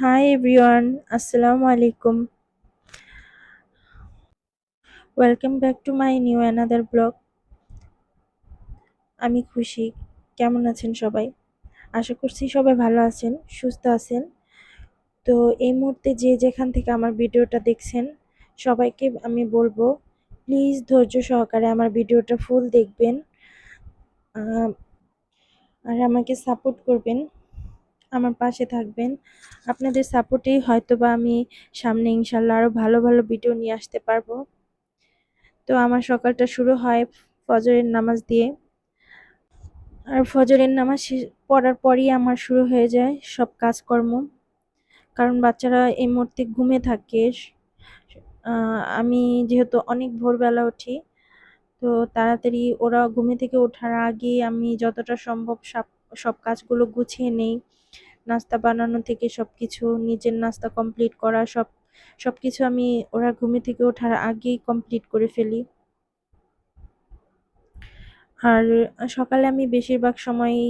Hi everyone, Assalamu alaikum. Welcome back to my new another blog আমি খুশি। কেমন আছেন সবাই? আশা করছি সবাই ভালো আছেন সুস্থ আছেন। তো এই মুহূর্তে যে যেখান থেকে আমার ভিডিওটা দেখছেন সবাইকে আমি বলব প্লিজ ধৈর্য সহকারে আমার ভিডিওটা ফুল দেখবেন। আর আমাকে সাপোর্ট করবেন। আমার পাশে থাকবেন। আপনাদের সাপোর্টেই হয়তো বা আমি সামনে ইনশাল্লাহ আরও ভালো ভালো ভিডিও নিয়ে আসতে পারব। তো আমার সকালটা শুরু হয় ফজরের নামাজ দিয়ে। আর ফজরের নামাজ পড়ার পরই আমার শুরু হয়ে যায় সব কাজকর্ম। কারণ বাচ্চারা এই মুহূর্তে ঘুমে থাকে। আমি যেহেতু অনেক ভোরবেলা উঠি, তো তাড়াতাড়ি ওরা ঘুমে থেকে ওঠার আগে আমি যতটা সম্ভব সব সব কাজগুলো গুছিয়ে নেই। নাস্তা বানানো থেকে সব কিছু নিজের নাস্তা কমপ্লিট করা, সব সব কিছু আমি ওরা ঘুমে থেকে ওঠার আগেই কমপ্লিট করে ফেলি। আর সকালে আমি বেশিরভাগ সময়ই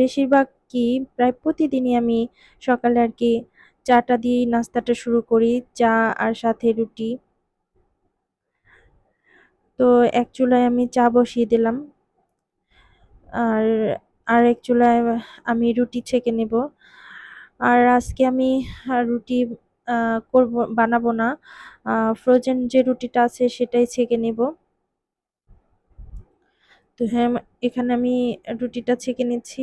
বেশিরভাগ কি, প্রায় প্রতিদিনই আমি সকালে আর কি চাটা দিয়েই নাস্তাটা শুরু করি, চা আর সাথে রুটি। তো এক চুলায় আমি চা বসিয়ে দিলাম। আর আর এক চুলায় আমি রুটি ছেঁকে নেব। আর আজকে আমি রুটি করব, বানাবো না। ফ্রোজেন যে রুটিটা আছে সেটাই ছেঁকে নেব। তো হ্যাঁ এখানে আমি রুটিটা ছেঁকে নিচ্ছি।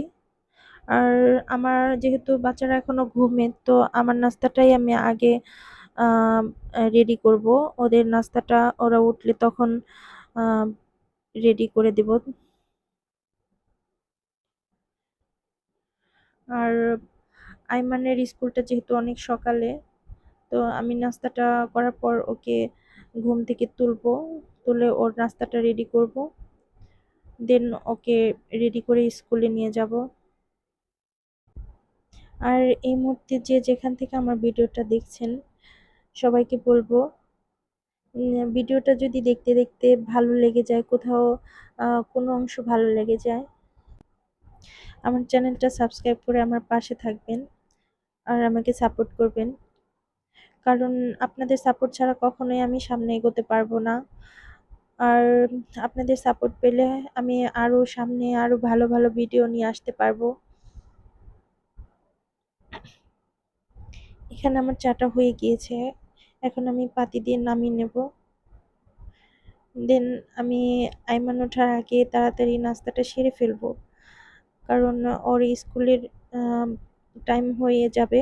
আর আমার যেহেতু বাচ্চারা এখনও ঘুমে, তো আমার নাস্তাটাই আমি আগে রেডি করব। ওদের নাস্তাটা ওরা উঠলে তখন রেডি করে দেব। আর আইমানের স্কুলটা যেহেতু অনেক সকালে, তো আমি নাস্তাটা করার পর ওকে ঘুম থেকে তুলবো, তুলে ওর নাস্তাটা রেডি করব। দেন ওকে রেডি করে স্কুলে নিয়ে যাব। আর এই মুহূর্তে যে যেখান থেকে আমার ভিডিওটা দেখছেন, সবাইকে বলব ভিডিওটা যদি দেখতে দেখতে ভালো লেগে যায়, কোথাও কোনো অংশ ভালো লেগে যায় আমার চ্যানেলটা সাবস্ক্রাইব করে আমার পাশে থাকবেন আর আমাকে সাপোর্ট করবেন। কারণ আপনাদের সাপোর্ট ছাড়া কখনোই আমি সামনে এগোতে পারব না। আর আপনাদের সাপোর্ট পেলে আমি আরও সামনে আরও ভালো ভালো ভিডিও নিয়ে আসতে পারব। এখানে আমার চাটা হয়ে গিয়েছে। এখন আমি পাতি দিয়ে নামিয়ে নেব। দেন আমি আইমান ওঠার আগে তাড়াতাড়ি নাস্তাটা সেরে ফেলব। কারণ ওর স্কুলের টাইম হয়ে যাবে।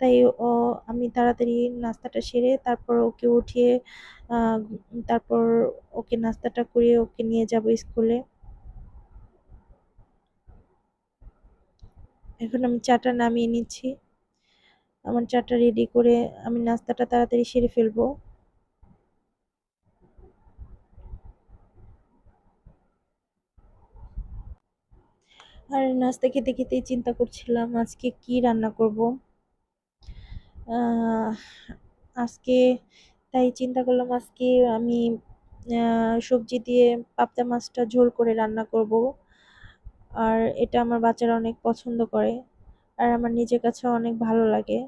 তাই ও, আমি তাড়াতাড়ি নাস্তাটা সেরে তারপর ওকে উঠিয়ে তারপর ওকে নাস্তাটা করিয়ে ওকে নিয়ে যাব স্কুলে। এখন আমি চাটা নামিয়ে নিচ্ছি। আমার চাটা রেডি করে আমি নাস্তাটা তাড়াতাড়ি সেরে ফেলব। আর নাস্তা খেতে খেতেই চিন্তা করছিলাম আজকে কি রান্না করব। আজকে তাই চিন্তা করলাম আজকে আমি সবজি দিয়ে পাবদা মাছটা ঝোল করে রান্না করব। আর এটা আমার বাচ্চারা অনেক পছন্দ করে আর আমার নিজের কাছে অনেক ভালো লাগে।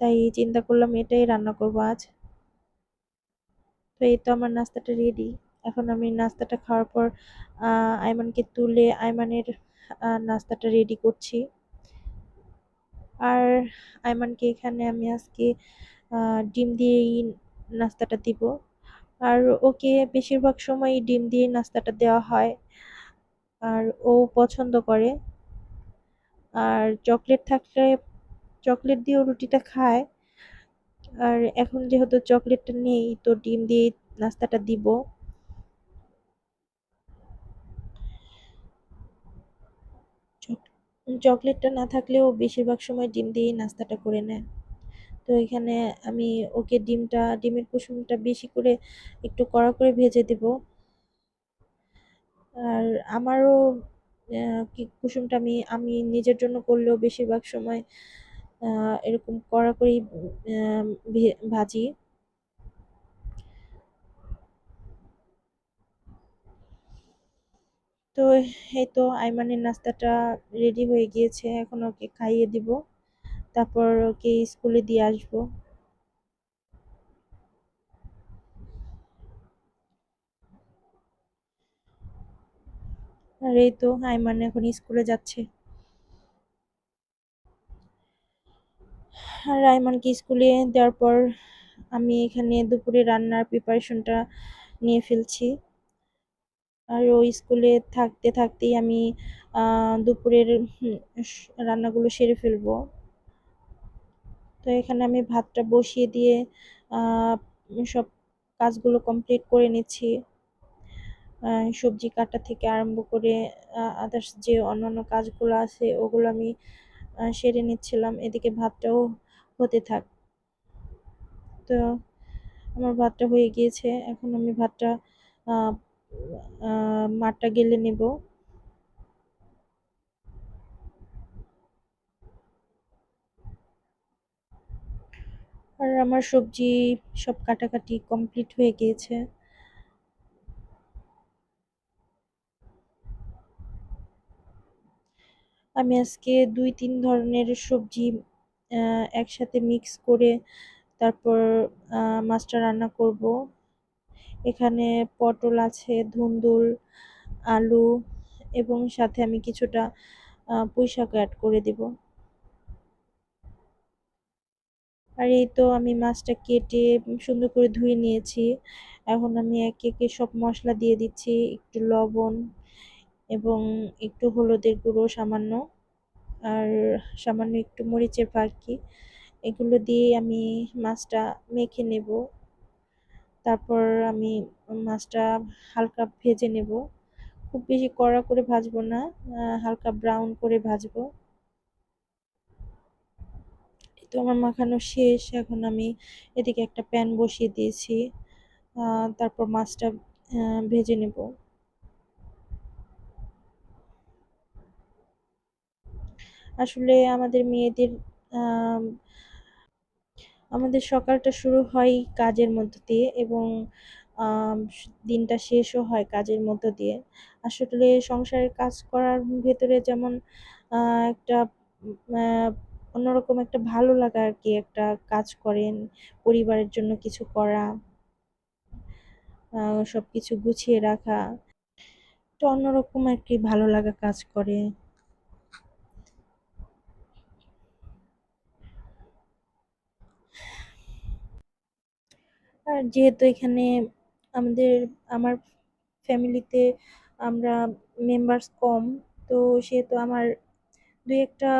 তাই চিন্তা করলাম এটাই রান্না করব আজ। তো এই তো আমার নাস্তাটা রেডি এখন আমি নাস্তাটা খাওয়ার পর আইমানকে তুলে আইমানের নাস্তাটা রেডি করছি। আর আইমানকে এখানে আমি আজকে ডিম দিয়েই নাস্তাটা দিব। আর ওকে বেশিরভাগ সময় ডিম দিয়ে নাস্তাটা দেওয়া হয়। আর ও পছন্দ করে। আর চকলেট থাকলে, চকলেট দিয়েও রুটিটা খায়। আর এখন যেহেতু চকলেটটা নেই, তো ডিম দিয়ে নাস্তাটা দিব। চকলেটটা না থাকলেও বেশিরভাগ সময় ডিম দিয়েই নাস্তাটা করে নেয়। তো এখানে আমি ওকে ডিমটা, ডিমের কুসুমটা বেশি করে একটু কড়া করে ভেজে দেব। আর আমারও কুসুমটা আমি আমি নিজের জন্য করলেও বেশিরভাগ সময় এরকম কড়া করেই ভাজি। তো এই তো আইমানের নাস্তাটা রেডি হয়ে গিয়েছে, এখন ওকে খাইয়ে দিব। তারপর ওকে স্কুলে দিয়ে আসব। আর এই তো আইমান এখন স্কুলে যাচ্ছে। আর আইমানকে স্কুলে দেওয়ার পর আমি এখানে দুপুরে রান্নার প্রিপারেশনটা নিয়ে ফেলছি। আর ওই স্কুলে থাকতে থাকতেই আমি দুপুরের রান্নাগুলো সেরে ফেলব। তো এখানে আমি ভাতটা বসিয়ে দিয়ে সব কাজগুলো কমপ্লিট করে নিচ্ছি। সবজি কাটা থেকে আরম্ভ করে আদার্স যে অন্যান্য কাজগুলো আছে ওগুলো আমি সেরে নিচ্ছিলাম। এদিকে ভাতটাও হতে থাক। তো আমার ভাতটা হয়ে গিয়েছে। এখন আমি ভাতটা মাঠটা গেলে নেব। আর আমার সবজি সব কাটাকাটি কমপ্লিট হয়ে গিয়েছে। আমি আজকে দুই তিন ধরনের সবজি একসাথে মিক্স করে তারপর মাছটা রান্না করব। এখানে পটল আছে, ধুন্দুল, আলু এবং সাথে আমি কিছুটা পুঁই শাক অ্যাড করে দেব। আর এই তো আমি মাছটা কেটে সুন্দর করে ধুয়ে নিয়েছি। এখন আমি একে একে সব মশলা দিয়ে দিচ্ছি, একটু লবণ এবং একটু হলুদের গুঁড়ো সামান্য, আর সামান্য একটু মরিচের ফাঁকি। এগুলো দিয়ে আমি মাছটা মেখে নেব। তারপর আমি মাছটা হালকা ভেজে নেব। খুব বেশি কড়া করে ভাজবো না হালকা ব্রাউন করে ভাজবো। তো আমার মাখানো শেষ, এখন আমি এদিকে একটা প্যান বসিয়ে দিয়েছি। তারপর মাছটা ভেজে নেব। আসলে আমাদের মেয়েদের আমাদের সকালটা শুরু হয় কাজের মধ্য দিয়ে এবং দিনটা শেষও হয় কাজের মধ্য দিয়ে। আসলে সংসারের কাজ করার ভেতরে যেমন একটা অন্যরকম একটা ভালো লাগা আর কি একটা কাজ করেন, পরিবারের জন্য কিছু করা সব কিছু গুছিয়ে রাখা, একটা অন্যরকম আর কি ভালো লাগা কাজ করে। আর যেহেতু এখানে আমাদের, আমার ফ্যামিলিতে আমরা মেম্বার্স কম, তো সেহেতু আমার দুই একটা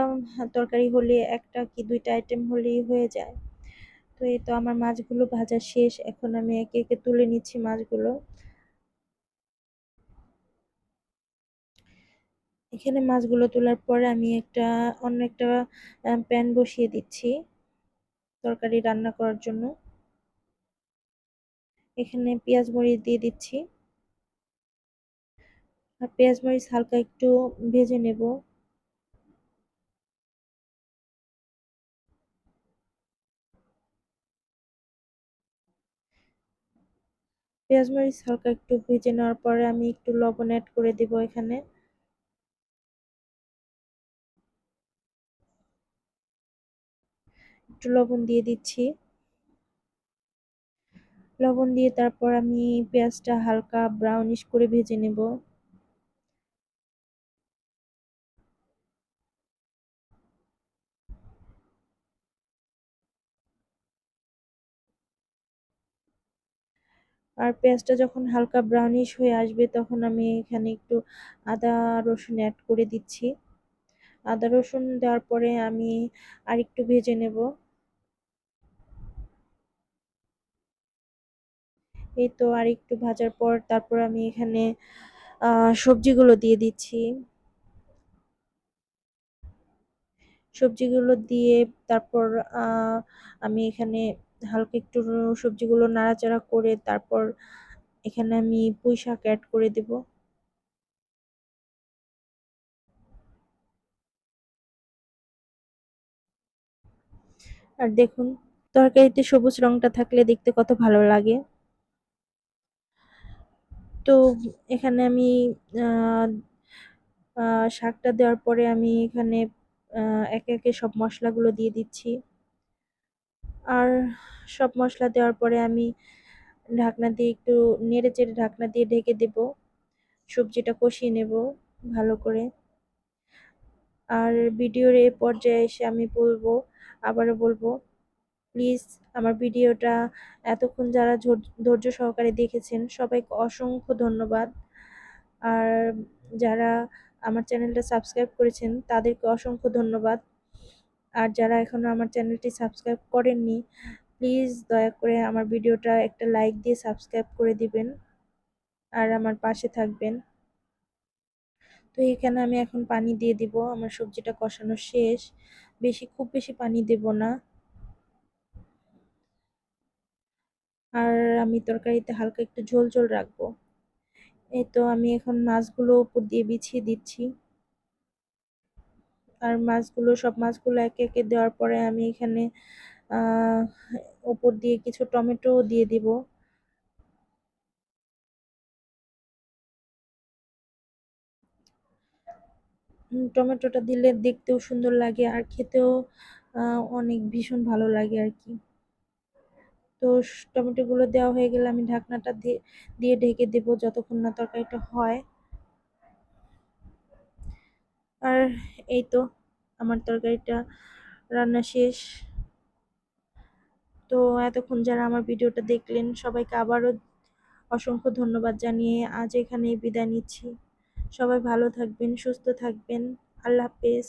তরকারি হলে একটা কি দুইটা আইটেম হলেই হয়ে যায়। তো এই তো আমার মাছগুলো ভাজা শেষ, এখন আমি একে একে তুলে নিচ্ছি মাছগুলো। এখানে মাছগুলো তোলার পরে আমি একটা, অন্য একটা প্যান বসিয়ে দিচ্ছি তরকারি রান্না করার জন্য। এখানে পেঁয়াজ মরিচ দিয়ে দিচ্ছি। আর পেঁয়াজ মরিচ হালকা একটু ভেজে নেব। পেঁয়াজ মরিচ হালকা একটু ভেজে নেওয়ার পরে আমি একটু লবণ অ্যাড করে দেব এখানে। একটু লবণ দিয়ে দিচ্ছি। লবণ দিয়ে তারপর আমি পেঁয়াজটা হালকা ব্রাউনিশ করে ভেজে নেব। আর পেঁয়াজটা যখন হালকা ব্রাউনিশ হয়ে আসবে তখন আমি এখানে একটু আদা রসুন অ্যাড করে দিচ্ছি। আদা রসুন দেওয়ার পরে আমি আর একটু ভেজে নেব। এই তো আর একটু ভাজার পর তারপর আমি এখানে সবজিগুলো দিয়ে দিচ্ছি। সবজিগুলো দিয়ে তারপর আমি এখানে হালকা একটু সবজিগুলো নাড়াচাড়া করে তারপর এখানে আমি পুঁই শাক অ্যাড করে দেব। আর দেখুন, তরকারিতে সবুজ রংটা থাকলে দেখতে কত ভালো লাগে। তো এখানে আমি শাকটা দেওয়ার পরে আমি এখানে একে একে সব মশলাগুলো দিয়ে দিচ্ছি। আর সব মশলা দেওয়ার পরে আমি ঢাকনা দিয়ে একটু নেড়ে চেড়ে ঢাকনা দিয়ে ঢেকে দেব। সবজিটা কষিয়ে নেব ভালো করে। আর ভিডিওর এ পর্যায়ে এসে আমি বলব, আবারও বলব প্লিজ আমার ভিডিওটা এতক্ষণ যারা ধৈর্য সহকারে দেখেছেন, সবাইকে অসংখ্য ধন্যবাদ। আর যারা আমার চ্যানেলটা সাবস্ক্রাইব করেছেন, তাদেরকে অসংখ্য ধন্যবাদ। আর যারা এখনও আমার চ্যানেলটি সাবস্ক্রাইব করেননি, প্লিজ দয়া করে আমার ভিডিওটা একটা লাইক দিয়ে সাবস্ক্রাইব করে দিবেন আর আমার পাশে থাকবেন। তো এখানে আমি এখন পানি দিয়ে দিব, আমার সবজিটা কষানো শেষ। বেশি, খুব বেশি পানি দেব না। আর আমি তরকারিতে হালকা একটু ঝোল ঝোল রাখব। এই তো আমি এখন মাছগুলো উপর দিয়ে বিছিয়ে দিচ্ছি। আর মাছগুলো, সব মাছগুলো একে একে দেওয়ার পরে আমি এখানে উপর দিয়ে কিছু টমেটো দিয়ে দিব। টমেটোটা দিলে দেখতেও সুন্দর লাগে আর খেতেও অনেক ভীষণ ভালো লাগে আর কি। তো টমেটোগুলো দেওয়া হয়ে গেলে আমি ঢাকনাটা দিয়ে দিয়ে ঢেকে দেব যতক্ষণ না তরকারিটা হয়। আর এই তো আমার তরকারিটা রান্না শেষ। তো এতক্ষণ যারা আমার ভিডিওটা দেখলেন, সবাইকে আবারও অসংখ্য ধন্যবাদ জানিয়ে আজ এখানেই বিদায় নিচ্ছি। সবাই ভালো থাকবেন, সুস্থ থাকবেন। আল্লাহ হাফেজ।